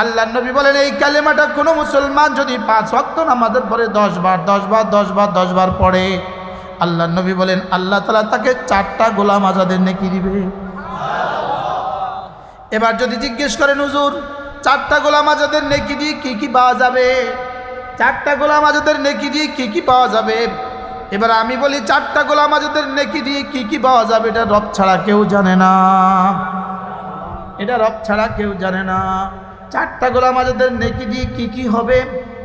আল্লাহ নবী বলেন, এই কালেমাটা কোনো মুসলমান যদি পাঁচ ওয়াক্ত নামাজের পরে দশ বার দশ বার দশ বার দশ বার পড়ে, আল্লাহ নবী বলেন, আল্লাহ তালা তাকে চারটা গোলাম আজাদের নেকি দিবে। এবার যদি জিজ্ঞেস করেন, হুজুর, চারটা গোলাম আজাদের নেকি দিয়ে কী কী পাওয়া যাবে? চারটা গোলাম আজাদের নেকি দিয়ে কী কী পাওয়া যাবে? এবার আমি বলি, চারটা গোলাম আজাদের নেকি দিয়ে কী কী পাওয়া যাবে? এটা রব ছাড়া কেউ জানে না। এটা রব ছাড়া কেউ জানে না। চারটা গোলাম আজাদের নেকি দিয়ে কী কী হবে,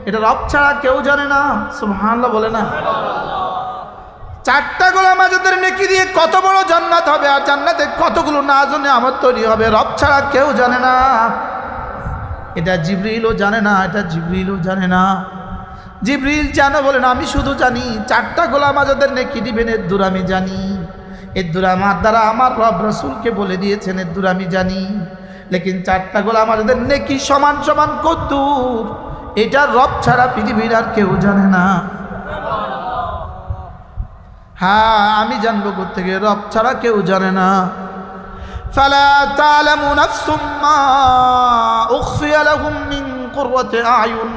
এটা রব ছাড়া কেউ জানে না। সুবহানাল্লাহ বলে না। চারটা গোলাম আজাদের নেকি দিয়ে কত বড় জান্নাত হবে আর জান্নাতে কতগুলো না জানে আমার তৈরি হবে, রব ছাড়া কেউ জানে না। এটা জিবরিলও জানে না, এটা জিবরিলও জানে না। জিবরিল জানো বলেন আমি শুধু জানি, চারটা গোলাম আজাদের নেকি দিবেন, এর দূর আমি জানি। এর দূর আমার দ্বারা আমার রব রসুলকে বলে দিয়েছেন, এর দূর আমি জানি। লেকিন চারটা গোলাম আজাদের নেকি সমান সমান কদ্দূর এটা রব ছাড়া পৃথিবীর আর কেউ জানে না হ্যাঁ আমি জানবো থেকে রব ছাড়া কেউ জানে না فلا تعلم نفس ما أخفي لهم من قرة أعين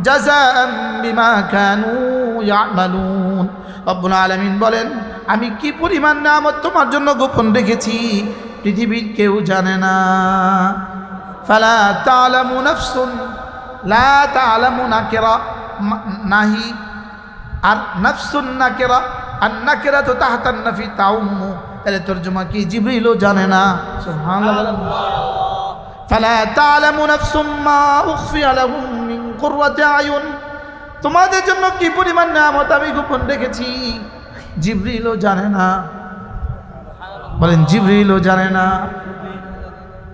جزاء بما كانوا يعملون রব্বুল আলামিন বলেন আমি কি পরিমাণ নামত তোমার জন্য গোপন রেখেছি পৃথিবীর কেউ জানে না। ফালা তালামু নাফসুন, লা তালামু নাকিরা নাহি, আর নাফসুন নাকেরা আর নাকেরা তো তাহাতান নাফি তাউম্মু তাহলে তর্জমা কি জিবরিলও জানে না? ফালা তালামু নাফসুম মা উখফিয়া লাহুম মিন কুররাতি আয়ুন। তোমাদের জন্য কি পরিমাণ নিয়ামত আমি গোপন রেখেছি? জিবরিলও জানে না। বলেন, জিবরিলও জানে না।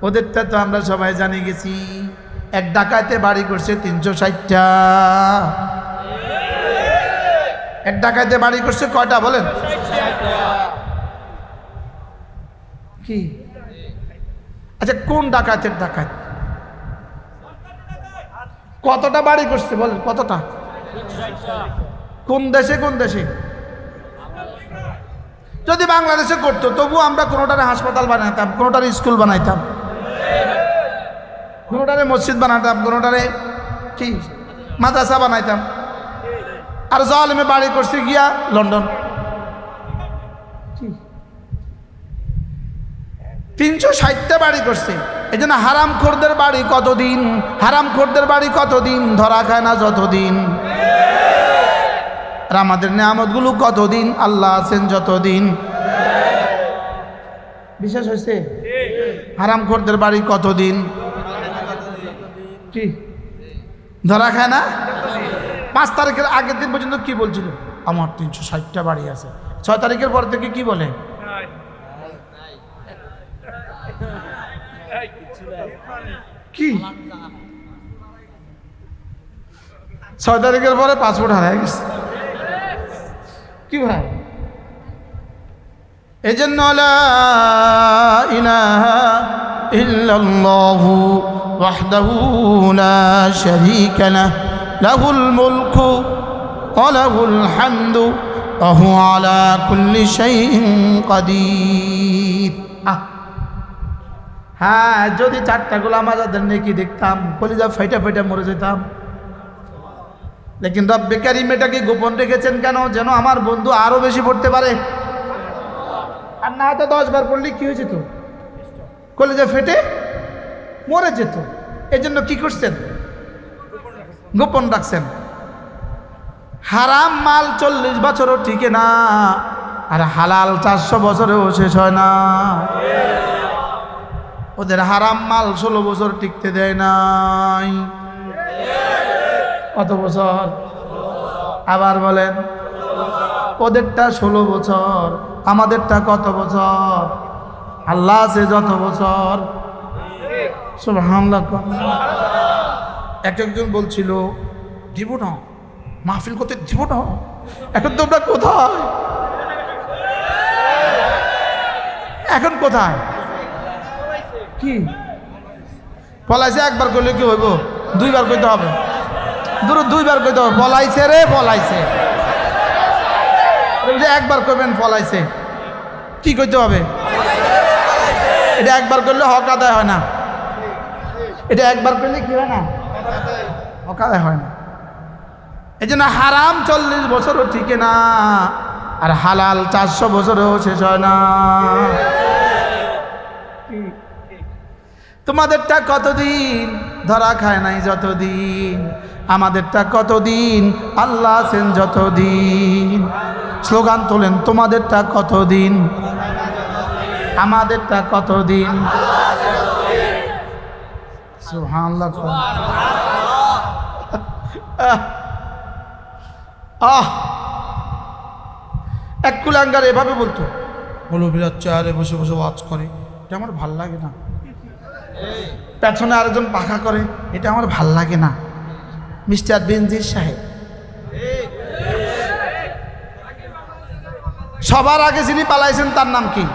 ওদেরটা তো আমরা সবাই জানি গেছি। এক ডাকাতে বাড়ি করছে তিনশো ষাটটা। এক ডাকাতে বাড়ি করছে কয়টা বলেন? কি? আচ্ছা কোন ডাকাতের ডাকাত? কতটা বাড়ি করছে বলেন, কতটা? কোন দেশে কোন দেশে? যদি বাংলাদেশে করতো তবু আমরা কোনোটারে হাসপাতাল বানাইতাম, কোনোটারে স্কুল বানাইতাম। কোনোটারে মসজিদ বানাতাম কোনোটারে কি, মাদ্রাসা বানাইতাম। আর জালেমে বাড়ি করছি গিয়া লন্ডন। তিনশো ষাটটা বাড়ি করছে। এই জন্য হারাম খোরদের বাড়ি কতদিন? হারাম খোরদের বাড়ি কতদিন? ধরা খায় না যতদিন। আর আমাদের নিয়ামতগুলো কতদিন? আল্লাহ আছেন যতদিন। বিশেষ হয়েছে? হারাম খোরদের বাড়ি কতদিন? কি? ধরা খায় না? পাঁচ তারিখের আগের দিন পর্যন্ত কি বলছিল? আমার তিনশো ষাটটা বাড়ি আছে। ছয় তারিখের পর থেকে কি বলে? কি? ছয় তারিখের পরে পাসপোর্ট হারাই গেছে। কি ভাই? এই জন্য লা ইলাহা ইল্লাল্লাহু ওয়াহদাহু লা শারীকা লাহ লাহুল মুলকু ওয়া লাহুল হামদু ওয়া হুয়া হ্যাঁ যদি চারটা গোলাম আজাদের নেকি দেখতাম কলিজা ফাইটা ফাইটা মরে যেতাম। লেকিন রব্বে কারিম এটাকে গোপন রেখেছেন কেন? যেন আমার বন্ধু আরও বেশি পড়তে পারে। আর না তো দশ বার পড়লে কি হয়ে যেত কলেজে ফেটে মরে যেত। জন্য কি করছেন? গোপন রাখছেন। হারাম মাল চল্লিশ বছরও টিকে না, আর হালাল চারশো বছরেও শেষ হয় না। ওদের হারাম মাল ষোলো বছর টিকতে দেয় নাই। কত বছর? আবার বলেন, ওদেরটা ষোলো বছর, আমাদেরটা কত বছর? আল্লাহ আছে যত বছর। সুবহানাল্লাহ। এক একজন বলছিল, দিব না, মাহফিল করতে দিব না। এখন তোমরা কোথায়? এখন কোথায়? কি? পলাইছে, একবার করলে কি হইব? দুইবার করতে হবে। দূর দুইবার কইতে হবে পলাইছে রে যে একবার কইবেন পলাইছে কি কইতে হবে? এটা একবার করলে হক আদায় হয় না। এটা একবার করলে কি হয় না? অকালে হয় না। এই জন্য হারাম চল্লিশ বছরও ঠিক না, আর হালাল চারশো বছরেও শেষ হয় না। তোমাদেরটা কতদিন ধরা খায় নাই যতদিন? আমাদেরটা কতদিন? আল্লাহ আছেন যতদিন। স্লোগান তোলেন, তোমাদেরটা কতদিন? আমাদেরটা কতদিন? আহ। এক কুলাঙ্গার এভাবে বলতো, মৌলবীরা চেয়ারে বসে বসে ওয়াচ করে। এটা আমার ভালো লাগে না। পেছনে আরেকজন পাখা করে, এটা আমার ভালো লাগে না। মিস্টার বেনজির সাহেব। সবার আগে যিনি পালাইছেন, তার নাম কি?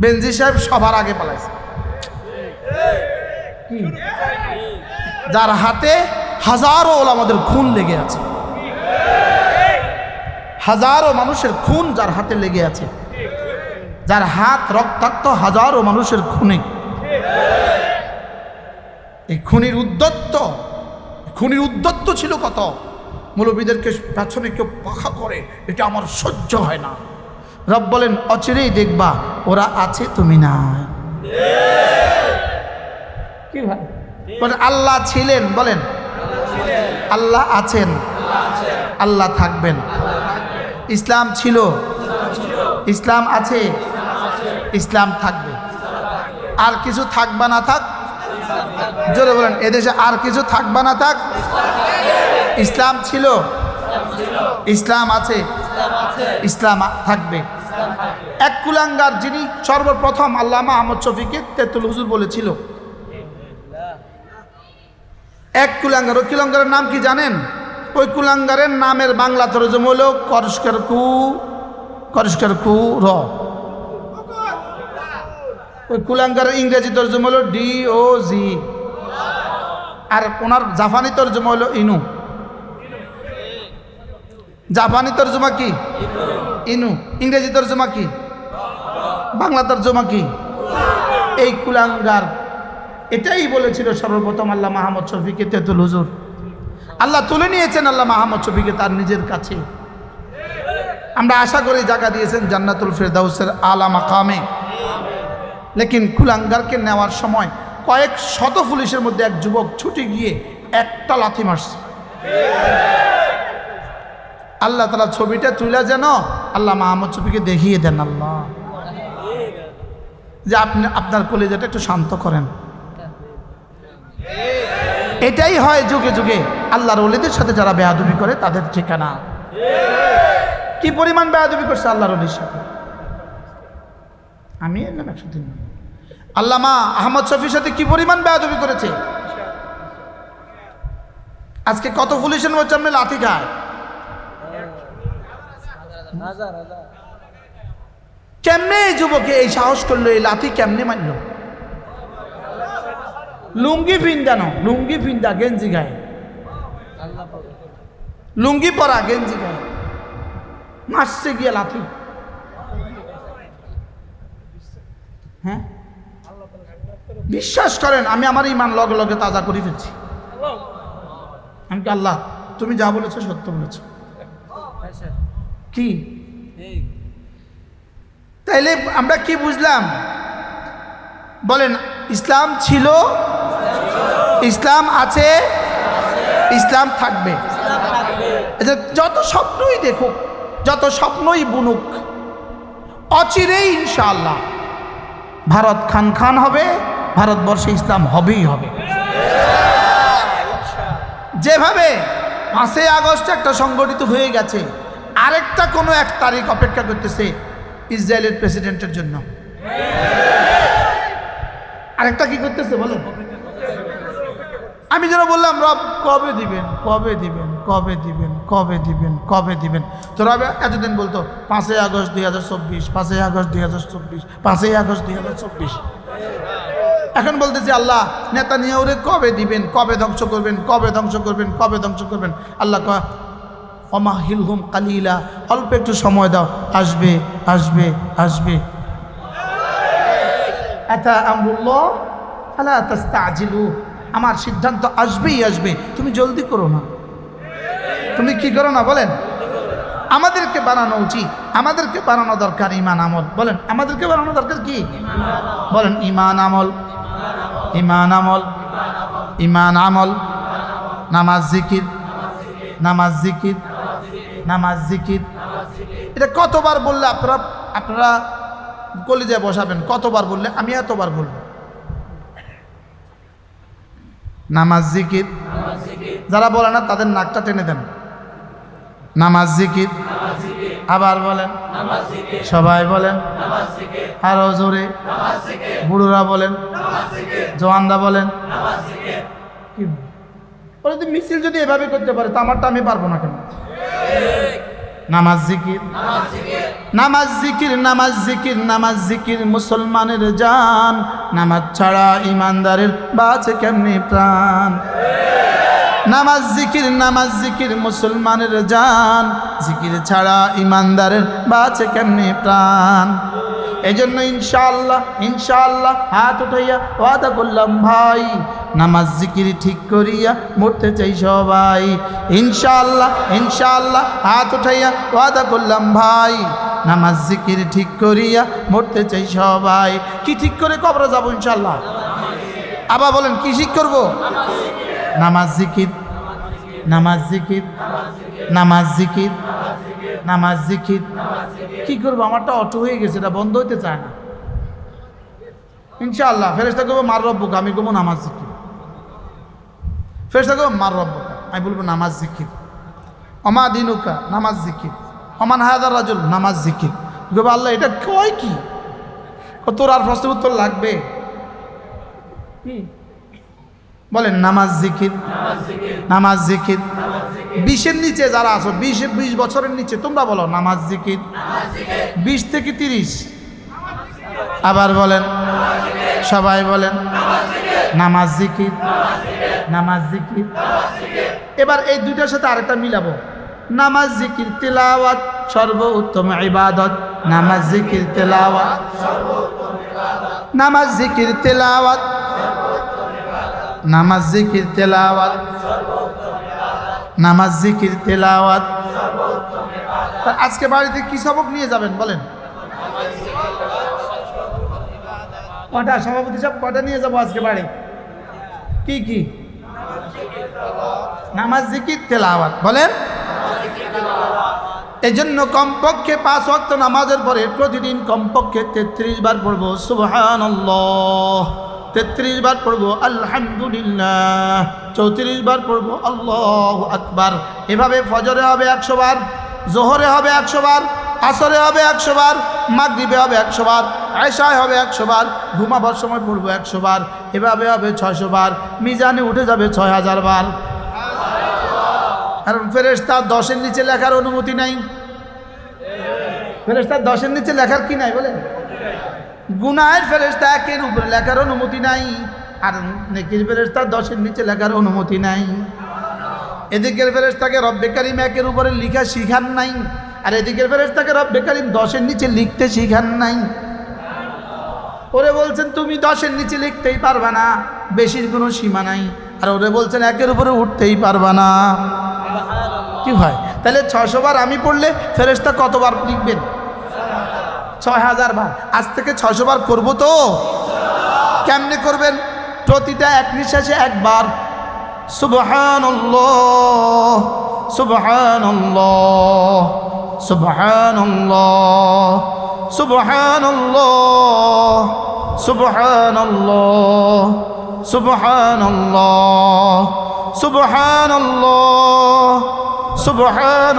বেনজির সাহেব সবার আগে পালাইছেন। যার হাতে হাজারো আমাদের খুন লেগে আছে। হাজারো মানুষের খুন যার হাতে লেগে আছে। যার হাত রক্তাক্ত হাজারো মানুষের খুনে। এই খুনির উদ্যত্ত খুনির উদ্যত্ত ছিল কত? মৌলবীদেরকে পেছনে কেউ পাখা করে এটা আমার সহ্য হয় না। রব বলেন অচিরেই দেখবা ওরা আছে তুমি নাই। কি ভাই? বলেন আল্লাহ ছিলেন। বলেন আল্লাহ আছেন। আল্লাহ থাকবেন। ইসলাম ছিল। ইসলাম আছে। ইসলাম থাকবে। আর কিছু থাকবা না থাক জোরে বলেন, এদেশে আর কিছু থাকবা না, থাক। ইসলাম ছিল? ইসলাম আছে। ইসলাম থাকবে। এক কুলাঙ্গার যিনি সর্বপ্রথম আল্লামা আহমদ শফিকে তেতুল হুজুর বলেছিল। এক কুলাঙ্গার, ওই কুলাঙ্গারের নাম কি জানেন? ওই কুলাঙ্গারের নামের বাংলা তরজম হলো করস্কার কু করস্কার কু, র। ওই কুলাঙ্গারের ইংরেজি তর্জমা হলো ডি ও জি আর ওনার জাপানি তর্জমা হলো ইনু। জাপানি তর্জমা কি? ইনু। ইংরেজি তর্জমা কি? বাংলা তর্জমা কি? এই কুলাঙ্গার। এটাই বলেছিল সর্বপ্রথম আল্লাহ মাহমদ শফিকে তেতুল হুজুর। আল্লাহ তুলে নিয়েছেন আল্লাহ মাহমদ শফিকে তার নিজের কাছে। আমরা আশা করি জায়গা দিয়েছেন জান্নাতুল ফেরদাউসের আলা মাকামে। লেকিন কুলাঙ্গারকে নেওয়ার সময় কয়েক শত পুলিশের মধ্যে এক যুবক ছুটে গিয়ে একটা লাথি মারছে। আল্লাহ তালা ছবিটা তুলে যেন, আল্লাহ মাহমদ ছবিকে দেখিয়ে দেন আল্লাহ। যে আপনি, আপনার কলেজাটা একটু শান্ত করেন। এটাই হয় যুগে যুগে আল্লাহর অলিদের সাথে যারা বেয়াদবি করে তাদের ঠিকানা। কি পরিমাণ বেয়াদবি করছে আল্লাহর অলির সাথে? আমি এলাম একশো তিন আল্লামা আহমদ শফির সাথে কি পরিমাণ বেয়াদবি করেছে? আজকে কত পুলিশের মধ্যে আপনি লাথি খায়? কেমনে এই যুবকে এই সাহস করল, এই লাথি কেমনে মারলো? লুঙ্গি পিন্দানো লুঙ্গি পিন্দা গেঞ্জি গায়ে। লুঙ্গি পরা, গেঞ্জি গায়ে। মারছে গিয়ে লাথি। হ্যাঁ? বিশ্বাস করেন, আমি আমার ইমান লগে লগে তাজা করে ফেলছি। আমি আল্লাহ, তুমি যা বলেছ সত্য বলেছ। কি? তাইলে আমরা কি বুঝলাম? বলেন, ইসলাম ছিল, ইসলাম আছে, ইসলাম থাকবে। এতে যত স্বপ্নই দেখুক, যত স্বপ্নই বুনুক, অচিরেই ইনশাআল্লাহ। ভারত খান খান হবে, ভারতবর্ষে ইসলাম হবেই হবে। যেভাবে পাঁচই আগস্ট একটা সংগঠিত হয়ে গেছে, আরেকটা কোনো এক তারিখ অপেক্ষা করতেছে ইসরায়েলের প্রেসিডেন্টের জন্য। আরেকটা কি করতেছে বলেন? আমি যেন বললাম, রব কবে দিবেন কবে দিবেন? কবে দিবেন কবে দিবেন কবে দিবেন? তো রব এতদিন বলতো, পাঁচই আগস্ট দুই হাজার চব্বিশ, পাঁচই আগস্ট দুই হাজার চব্বিশ, পাঁচই আগস্ট দুই হাজার চব্বিশ। এখন বলতেছি, আল্লাহ নেতা নিয়ে কবে দিবেন, কবে ধ্বংস করবেন, কবে ধ্বংস করবেন, কবে ধ্বংস করবেন? আল্লাহ কয় অমা হিলহুম কালিলা, অল্প একটু সময় দাও, আসবে আসবে আসবে। আমার সিদ্ধান্ত আসবেই আসবে, তুমি জলদি করো না। তুমি কি করো না বলেন? আমাদেরকে বানানো উচিত। আমাদেরকে বানানো দরকার ইমান আমল। বলেন, আমাদেরকে বানানো দরকার কি? বলেন, ইমান আমল। ইমান আমল। ইমান আমল। নামাজ জিকির। নামাজ জিকির। নামাজ জিকির। এটা কতবার বললে আপনারা আপনারা কলিজায় বসাবেন? কতবার বললে? আমি এতবার বলব। নামাজ জিকির। যারা বলে না, তাদের নাকটা টেনে দেন। নামাজ জিকির। আবার বলেন, সবাই বলেন, আরও জোরে। বুড়োরা বলেন জওয়ানরা বলেন মিছিল যদি এভাবে করতে পারে, তো আমারটা আমি পারব না কেন? নামাজ জিকির। নামাজ জিকির নামাজ জিকির নামাজ জিকির, মুসলমানের জান। নামাজ ছাড়া ইমানদারের বাঁচে কেমনি প্রাণ? নামাজ জিকির নামাজ জিকির, মুসলমানের জান। জিকির ছাড়া ইমানদারের বাঁচে কেমনি প্রাণ? এই জন্য ইনশাআল্লাহ ইনশাল্লাহ হাত উঠাইয়া ওয়াদা করলাম, ভাই, নামাজ জিকির ঠিক করিয়া মরতে চাই সবাই। ইনশাআল্লাহ ইনশাআল্লাহ হাত উঠাইয়া ওয়াদা করলাম, ভাই, নামাজ জিকির ঠিক করিয়া মরতে চাই সবাই। কি ঠিক করে কবরে যাব ইনশাল্লাহ আবার বলেন, কি ঠিক করব? নামাজ জিকির নামাজ জিকির নামাজ জিকির নামাজ জিকির। কি করব? আমারটা অটো হয়ে গেছে, এটা বন্ধ হইতে চায় না। ইনশাআল্লাহ ফেরেস্তা করব মার রব্বুক, আমি করব নামাজ জিকির। ফেরেস্তা করব মার রব্বুক, আমি বলব নামাজ জিকির। অমা দিনুকা, নামাজ জিকির। অমান হায়দার রাজুল, নামাজ জিকির। করব আল্লাহ, এটা কয় কি? তোর আর প্রশ্নের উত্তর লাগবে? কি? বলেন, নামাজ জিকির। নামাজ জিকির। বিশের নিচে যারা আছো, বিশ বিশ বছরের নিচে, তোমরা বলো, নামাজ জিকির। বিশ থেকে তিরিশ। আবার বলেন, সবাই বলেন, নামাজ জিকির। নামাজ জিকির। এবার এই দুইটার সাথে আরেকটা মিলাবো। নামাজ জিকির, তেলাওয়াত, সর্বোত্তম ইবাদত। নামাজ জিকির, তেলাওয়াত। নামাজ জিকির, তেলাওয়াত। নামাজ জিকির, তেলাওয়াত। নামাজ জিকির, তেলাওয়াত। আজকে বাড়িতে কি সবক নিয়ে যাবেন বলেন? কটা সভাপতি সব কটা নিয়ে যাব আজকে বাড়ি? কি কি? নামাজ জিকির, তেলাওয়াত। বলেন? এই জন্য কমপক্ষে পাঁচ ওয়াক্ত নামাজের পরে প্রতিদিন কমপক্ষে তেত্রিশ বার পড়ব। সুবহান তেত্রিশ বার পড়ব, আলহামদুলিল্লাহ। চৌত্রিশ বার পড়ব, আল্লাহ আকবার। এভাবে ফজরে হবে একশো বার, জোহরে হবে একশো বার, আসরে হবে একশো বার, মাগরিবে হবে একশো বার আয়সায় হবে একশো বার, ঘুমাবার সময় পড়ব একশো বার। এভাবে হবে ছয়শো বার, মিজানে উঠে যাবে ছয় হাজার বার। কারণ ফেরেস্তা দশের নিচে লেখার অনুমতি নাই। ফেরেস্তা দশের নিচে লেখার কি নাই বলে গুনায়ের ফেরেস্তা একের উপরে লেখার অনুমতি নাই আর নেকির ফেরেস্তা দশের নিচে লেখার অনুমতি নাই। এদিকের ফেরেস্তাকে রব্বে কারিম একের উপরে লিখা শিখান নাই আর এদিকের ফেরেস্তাকে রব্বে কারিম দশের নিচে লিখতে শিখান নাই। ওরে বলছেন তুমি দশের নিচে লিখতেই পারবা না বেশির কোনো সীমা নাই। আর ওরে বলছেন একের উপরে উঠতেই পারবা না। কি হয়? তাহলে ছশো বার আমি পড়লে ফেরেস্তা কতবার লিখবেন? ছয় হাজার বার। আজ থেকে ছয়শো বার করব তো? কেমনে করবেন? প্রতিটা এক নিঃশ্বাসে একবার। সুবহান সুবহান সুবহান সুবহান সুবহান সুবহান সুবহান সুবহান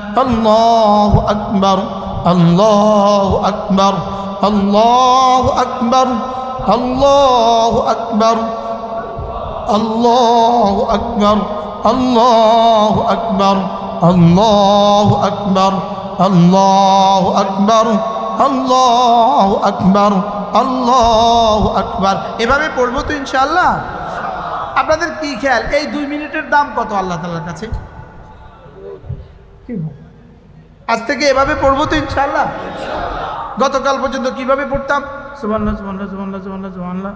আল্লাহ আকবর আল্লাহ আকবর আল্লাহ আকবর আল্লাহ আকবর আল্লাহ আকবর আল্লাহ আকবর আল্লাহ আকবর আল্লাহ আকবর আল্লাহ আকবর আল্লাহ আকবর। এভাবে পড়ব তো ইনশাআল্লাহ। আপনাদের কি খেয়াল? এই দুই মিনিটের দাম কত আল্লাহ তালার কাছে? কি আজ থেকে এভাবে পড়ব তো ইনশাল্লাহ গতকাল পর্যন্ত কীভাবে পড়তাম? সুবহানাল্লাহ সুবহানাল্লাহ সুবহানাল্লাহ সুবহানাল্লাহ সুবহানাল্লাহ।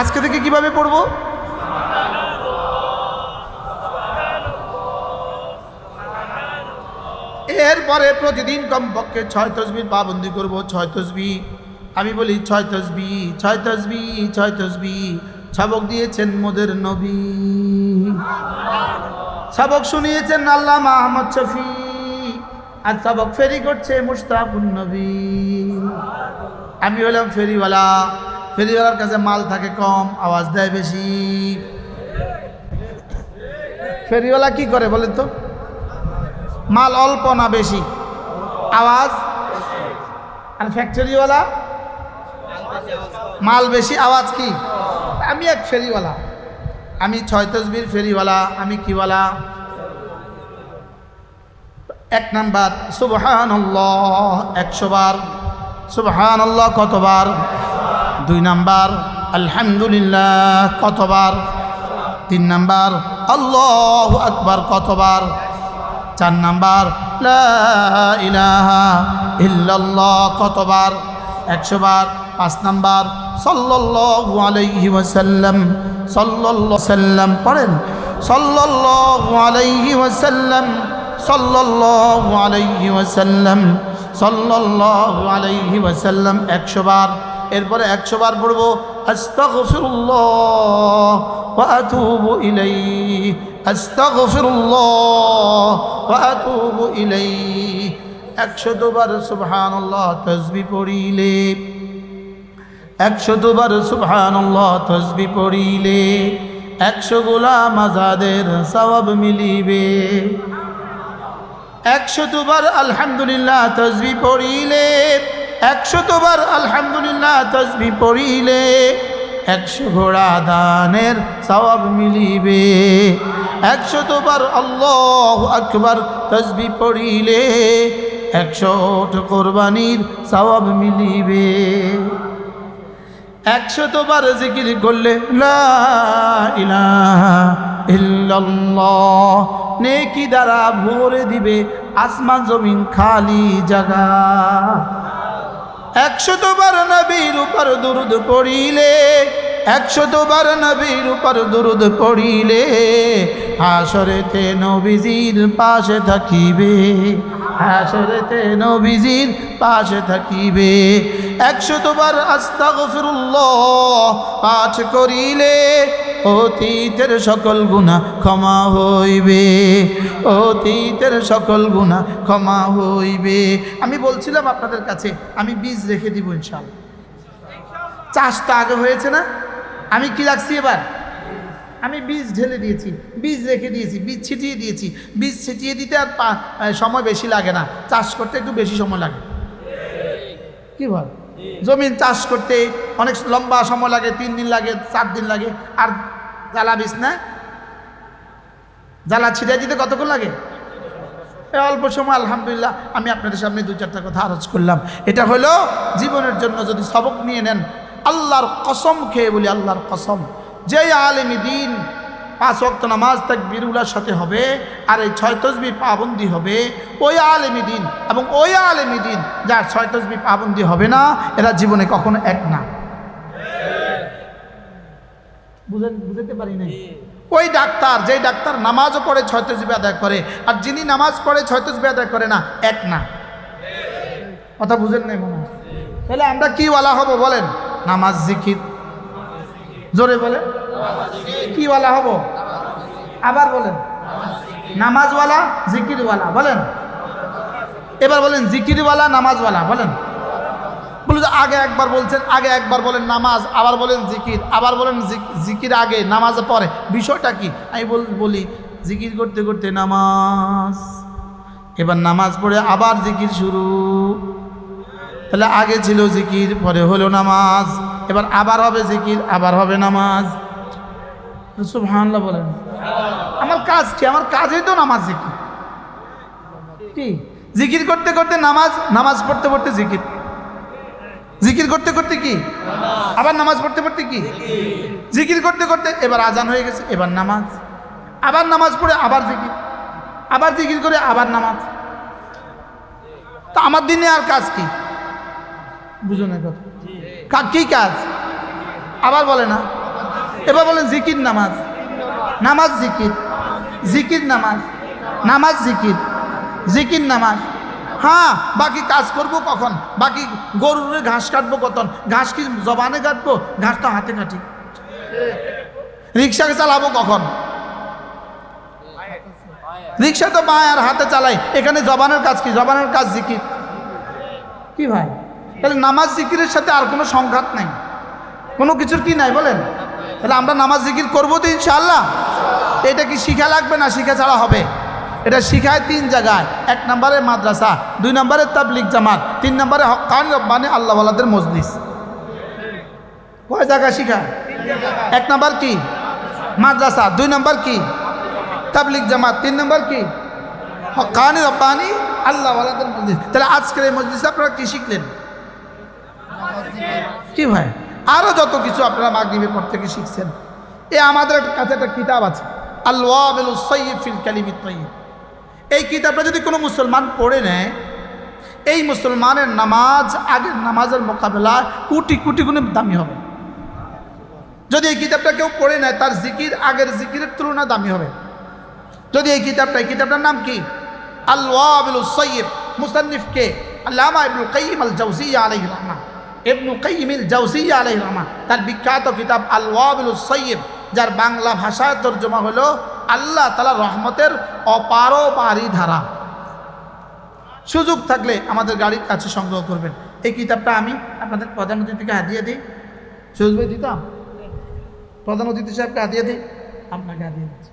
আজকে থেকে কীভাবে পড়ব? এরপরে প্রতিদিন কমপক্ষে ছয় তসবির পাবন্দি করব ছয় তসবি আমি বলি ছয় তসবি ছয় তসবি ছয় তসবি সবক দিয়েছেন মোদের নবী। সবক শুনিয়েছেন আল্লাহ আহমদ শফি। আর সবক ফেরি করছে নবী। আমি হলাম ফেরিওয়ালা। ফেরিওয়ালার কাছে মাল থাকে কম, আওয়াজ দেয় বেশি। ফেরিওয়ালা কি করে বলেন তো? মাল অল্প না বেশি? আওয়াজ? আর ফ্যাক্টরিওয়ালা? মাল বেশি, আওয়াজ কি? আমি এক ফেরিওয়ালা। আমি ছয় তসবির ফেরিওয়ালা, আমি কিওয়ালা? এক নাম্বার সুবহান একশো বার। সুবহান কতবার দুই নাম্বার, আলহামদুলিল্লাহ কতবার তিন নাম্বার, আল্লাহ আকবার কতবার চার নাম্বার ইলাহা ইল্লাল্লাহ কতবার একশো বার পাঁচ নাম্বার, সাল্লাল্লাহু আলাইহি সাল্লাম পড়েন। সাল্লাল্লাহু আলাইহি ওয়াসাল্লাম একশো বার এরপরে একশো বার পড়ব আস্তাগফিরুল্লাহ ওয়া আতুবু ইলাইহি। একশো দুবার সুবহানাল্লাহ তাসবিহ পড়িলে একশো দুবার সুবহানাল্লাহ তসবি পড়িলে, একশো গোলাম আজাদের সওয়াব মিলিবে। একশো দুবার আলহামদুলিল্লাহ তসবি পড়িলে একশো দুবার আলহামদুলিল্লাহ তসবি পড়িলে, একশো ঘোড়া দানের সওয়াব মিলিবে। একশো দুবার আল্লাহ আকবার তসবি পড়িলে একশো কোরবানির সওয়াব মিলিবে। একশো তোবার জিকির করলে নেকি দ্বারা ভরে দিবে আসমান জমিন খালি জায়গা। একশো তোবার নবীর উপর দুরুদ পড়িলে একশো তোবার নবীর উপর দুরুদ পড়িলে হাসরেতে নবীজির পাশে থাকিবে, হাসরেতে নবীজির পাশে থাকিবে। একশো তোবার আস্তাগফিরুল্লাহ পাঠ করিলে অতীতের সকল গুণা ক্ষমা হইবে, অতীতের সকল গুণা ক্ষমা হইবে। আমি বলছিলাম আপনাদের কাছে, আমি বীজ রেখে দিব ইনশাল্লাহ চাষটা আগে হয়েছে না? আমি কি রাখছি এবার? আমি বীজ ঢেলে দিয়েছি, বীজ রেখে দিয়েছি, বীজ ছিটিয়ে দিয়েছি। বীজ ছিটিয়ে দিতে আর সময় বেশি লাগে না। চাষ করতে একটু বেশি সময় লাগে। কি বল? জমিন চাষ করতে অনেক লম্বা সময় লাগে, তিন দিন লাগে, চার দিন লাগে। আর জ্বালা বীজ না? জ্বালা ছিটিয়ে দিতে কতক্ষণ লাগে? অল্প সময়, আলহামদুলিল্লাহ। আমি আপনাদের সামনে দু চারটা কথা আরজ করলাম। এটা হলো জীবনের জন্য যদি সবক নিয়ে নেন আল্লাহর কসম খেয়ে বলি, আল্লাহর কসম। যে আলেমি দিন পাঁচ ওয়াক্ত নামাজ তাক বিরুলার সাথে হবে, আর এই ছয় তসবি পাবন্দি হবে, ওই আলেমি দিন এবং ওই আলেমি দিন যার ছয় তসবি পাবন্দি হবে না, এরা জীবনে কখনো এক না। বুঝেন পারি ওই ডাক্তার, যেই ডাক্তার নামাজও পড়ে, ছয় তসবি আদায় করে, আর যিনি নামাজ পড়ে, ছয় তসবি আদায় করে না, এক না। কথা বুঝেন নাই মনে হয়? তাহলে আমরা কি ওয়ালা হব বলেন? নামাজ, জিকির। জোরে বলেন। কি ওয়ালা হব? আবার বলেন। নামাজওয়ালা, জিকিরওয়ালা, বলেন। এবার বলেন, জিকিরওয়ালা, নামাজওয়ালা, বলেন। বলে যে আগে একবার বলছেন, আগে একবার বলেন নামাজ, আবার বলেন জিকির, আবার বলেন জিক- জিকির আগে, নামাজ পরে। বিষয়টা কি? আমি বল- বলি, জিকির করতে করতে নামাজ, এবার নামাজ পড়ে আবার জিকির শুরু। তাহলে আগে ছিল জিকির, পরে হলো নামাজ। এবার আবার হবে জিকির, আবার হবে নামাজ। সুবহানাল্লাহ বলেন। আমার কাজ কি? আমার কাজই তো নামাজ জিকির। কি? জিকির করতে করতে নামাজ নামাজ পড়তে পড়তে জিকির। জিকির করতে করতে কি? আবার নামাজ পড়তে পড়তে কি? জিকির করতে করতে এবার আজান হয়ে গেছে, এবার নামাজ। আবার নামাজ পড়ে আবার জিকির। আবার জিকির করে আবার নামাজ। তা আমার দিনে আর কাজ কি? বুঝো না কথা। কা- কি কাজ? আবার বলে না। এবার বলেন জিকির নামাজ। নামাজ জিকির। জিকির নামাজ। নামাজ জিকির। জিকির নামাজ। হ্যাঁ বাকি কাজ করব কখন? বাকি গরুর ঘাস কাটবো কখন ঘাস কি জবানে কাটবো? ঘাস তো হাতে কাটি। রিক্সাকে চালাবো কখন? রিক্সা তো পায় আর হাতে চালাই। এখানে জবানের কাজ কি? জবানের কাজ জিকির। কি ভাই? তাহলে নামাজ জিকিরের সাথে আর কোনো সংঘাত নাই। কোনো কিছুর কি নাই বলেন? তাহলে আমরা নামাজ জিকির করব তো ইনশাআল্লাহ। এটা কি শিখা লাগবে না শিখা ছাড়া হবে? এটা শিখায় তিন জায়গায়। এক নম্বরে মাদ্রাসা, দুই নম্বরে তাবলিক জামাত, তিন নম্বরে হকান রব্বানি আল্লাহওয়ালাদের মজলিস। কয় জায়গায় শিখায়? এক নম্বর কি? মাদ্রাসা, দুই নম্বর কি? তাবলিক জামাত, তিন নম্বর কি? হকানি রব্বানি আল্লাহওয়ালাদের মজলিস। তাহলে আজকের এই মজলিসে আপনারা কি শিখলেন? কি ভাই? আরও যত কিছু আপনারা মাগরিবের পর থেকে শিখছেন। এ আমাদের কাছে একটা কিতাব আছে। আল্লাহ ফিল কালিমিত তৈব এই কিতাবটা যদি কোনো মুসলমান পড়ে নেয়, এই মুসলমানের নামাজ আগের নামাজের মোকাবেলা কোটি কোটি গুণে দামি হবে। যদি এই কিতাবটা কেউ পড়ে নেয়, তার জিকির আগের জিকিরের তুলনায় দামি হবে। যদি এই কিতাবটা এই কিতাবটার নাম কি? আল্লাহ সৈয়দ, মুসান্নিফ কে? আল্লামা ইবনুল কাইম আল জাউজিয়া আলাইহি রহমা ইবনু কাইমিল জাউজিয়া আলাইহি রহমা তার বিখ্যাত কিতাব আল সৈয়দ, যার বাংলা ভাষায় তর্জমা হলো আল্লাহ তালা রহমতের অপারপারি ধারা। সুযোগ থাকলে আমাদের গাড়ির কাছে সংগ্রহ করবেন। এই কিতাবটা আমি আপনাদের প্রধান অতিথিকে হাতিয়ে দিই। সুযোগ ভাই দিতাম? প্রধান অতিথি সাহেবকে হাতিয়ে দিই? আপনাকে হাতিয়ে দিচ্ছি।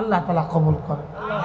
আল্লাহ তালা কবুল করে